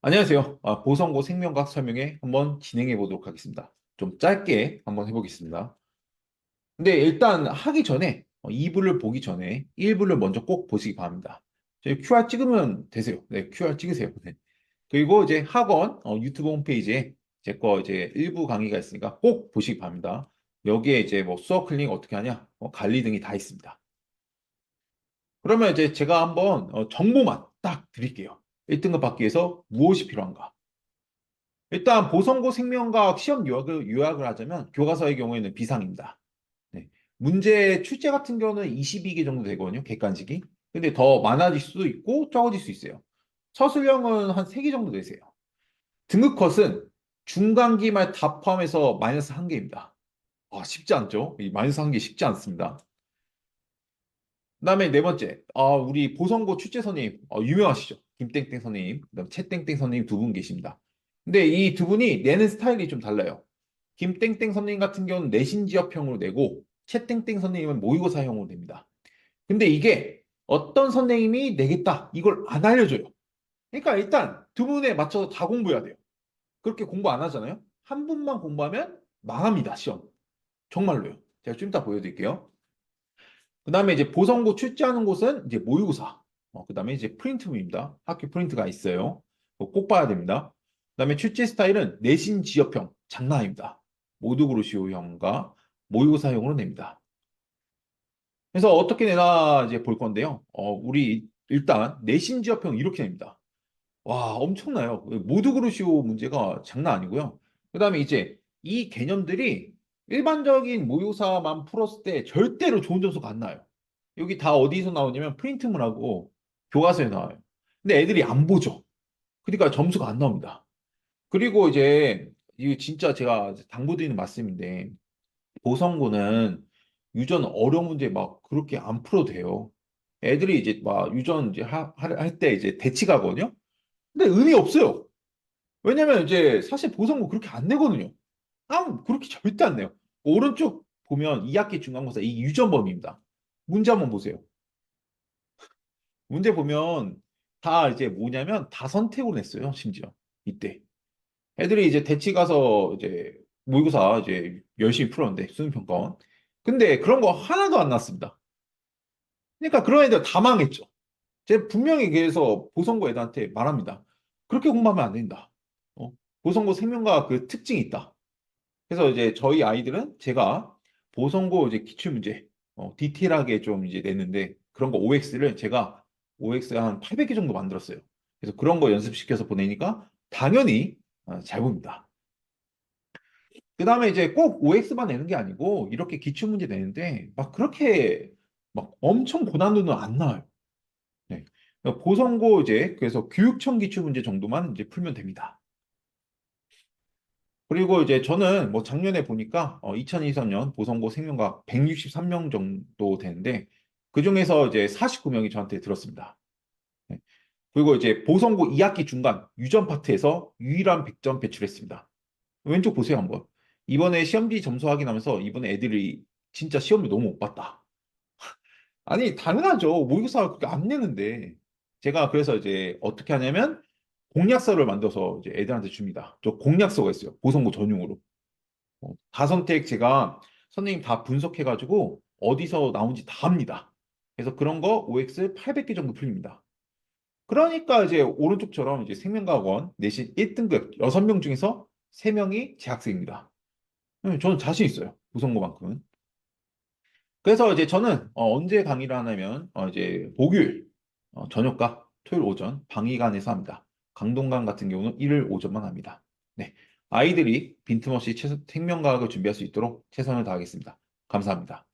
안녕하세요. 아, 보성고 생명과학 설명회 한번 진행해 보도록 하겠습니다. 좀 짧게 한번 해보겠습니다. 근데 일단 하기 전에 어, 2부를 보기 전에 1부를 먼저 꼭 보시기 바랍니다. 저희 QR 찍으면 되세요. 네, QR 찍으세요. 네. 그리고 이제 학원 어, 유튜브 홈페이지에 제 거 이제 일부 강의가 있으니까 꼭 보시기 바랍니다. 여기에 이제 뭐 수업 클릭 어떻게 하냐, 어, 관리 등이 다 있습니다. 그러면 이제 제가 한번 어, 정보만 딱 드릴게요. 1등급 받기 위해서 무엇이 필요한가? 일단 보성고 생명과학 시험 요약을, 요약을 하자면 교과서의 경우에는 비상입니다. 네. 문제 출제 같은 경우는 22개 정도 되거든요. 객관식이. 근데 더 많아질 수도 있고 적어질 수 있어요. 서술형은 한 3개 정도 되세요. 등급 컷은 중간기말 다 포함해서 마이너스 1개입니다. 아, 쉽지 않죠? 이 마이너스 1개 쉽지 않습니다. 그다음에 네 번째, 아, 우리 보성고 출제 선생님 어, 유명하시죠? 김땡땡 선생님, 그다음 채땡땡 선생님 두분 계십니다. 근데 이 두 분이 내는 스타일이 좀 달라요. 김땡땡 선생님 같은 경우는 내신 지역형으로 내고 채땡땡 선생님은 모의고사형으로 냅니다. 근데 이게 어떤 선생님이 내겠다 이걸 안 알려줘요. 그러니까 일단 두 분에 맞춰서 다 공부해야 돼요. 그렇게 공부 안 하잖아요. 한 분만 공부하면 망합니다 시험. 정말로요. 제가 좀 이따 보여드릴게요. 그 다음에 이제 보성고 출제하는 곳은 이제 모의고사. 어, 그 다음에 이제 프린트입니다. 학교 프린트가 있어요. 꼭 봐야 됩니다. 그 다음에 출제 스타일은 내신 지역형 장난 아닙니다. 모두 그루시오형과 모의고사형으로 냅니다. 그래서 어떻게 내나 이제 볼 건데요. 어, 우리 일단 내신 지역형 이렇게 냅니다. 와, 엄청나요. 모두 그루시오 문제가 장난 아니고요. 그 다음에 이제 이 개념들이 일반적인 모의고사만 풀었을 때 절대로 좋은 점수가 안 나요. 여기 다 어디서 나오냐면 프린트문하고 교과서에 나와요. 근데 애들이 안 보죠. 그러니까 점수가 안 나옵니다. 그리고 이제 이게 진짜 제가 당부드리는 말씀인데 보성고는 유전 어려운 문제 막 그렇게 안 풀어도 돼요. 애들이 이제 막 유전 이제 할 때 이제 대치가거든요. 근데 의미 없어요. 왜냐면 이제 사실 보성고 그렇게 안 내거든요. 아, 그렇게 절대 안 내요. 오른쪽 보면 2학기 중간고사 이 유전 범위입니다. 문제 한번 보세요. 문제 보면 다 이제 뭐냐면 다 선택으로 냈어요. 심지어 이때 애들이 이제 대치 가서 이제 모의고사 이제 열심히 풀었는데 수능 평가원. 근데 그런 거 하나도 안 났습니다. 그러니까 그런 애들 다 망했죠. 제가 분명히 그래서 보성고 애들한테 말합니다. 그렇게 공부하면 안 된다. 어? 보성고 생명과 그 특징이 있다. 그래서 이제 저희 아이들은 제가 보성고 이제 기출 문제 어, 디테일하게 좀 이제 냈는데 그런 거 OX를 제가 OX 한 800개 정도 만들었어요. 그래서 그런 거 연습시켜서 보내니까 당연히 어, 잘 봅니다. 그 다음에 이제 꼭 OX만 내는 게 아니고 이렇게 기출 문제 내는데 막 그렇게 막 엄청 고난도는 안 나와요. 네. 보성고 이제 그래서 교육청 기출 문제 정도만 이제 풀면 됩니다. 그리고 이제 저는 뭐 작년에 보니까 어, 2023년 보성고 생명과학 163명 정도 되는데 그 중에서 이제 49명이 저한테 들었습니다. 네. 그리고 이제 보성고 2학기 중간 유전 파트에서 유일한 100점 배출했습니다. 왼쪽 보세요 한번. 이번에 시험지 점수 확인하면서 이번에 애들이 진짜 시험을 너무 못 봤다. 아니 당연하죠. 모의고사 그렇게 안 내는데 제가 그래서 이제 어떻게 하냐면 공략서를 만들어서 이제 애들한테 줍니다. 저 공략서가 있어요. 보성고 전용으로. 어, 다 선택 제가 선생님 다 분석해가지고 어디서 나온지 다 합니다. 그래서 그런 거 OX 800개 정도 풀립니다. 그러니까 이제 오른쪽처럼 이제 생명과학원 내신 1등급 6명 중에서 3명이 재학생입니다. 네, 저는 자신 있어요. 보성고만큼은. 그래서 이제 저는 어, 언제 강의를 하냐면 어, 이제 목요일 어, 저녁과 토요일 오전 방위관에서 합니다. 강동강 같은 경우는 일요일 오전만 합니다. 네. 아이들이 빈틈없이 생명과학을 준비할 수 있도록 최선을 다하겠습니다. 감사합니다.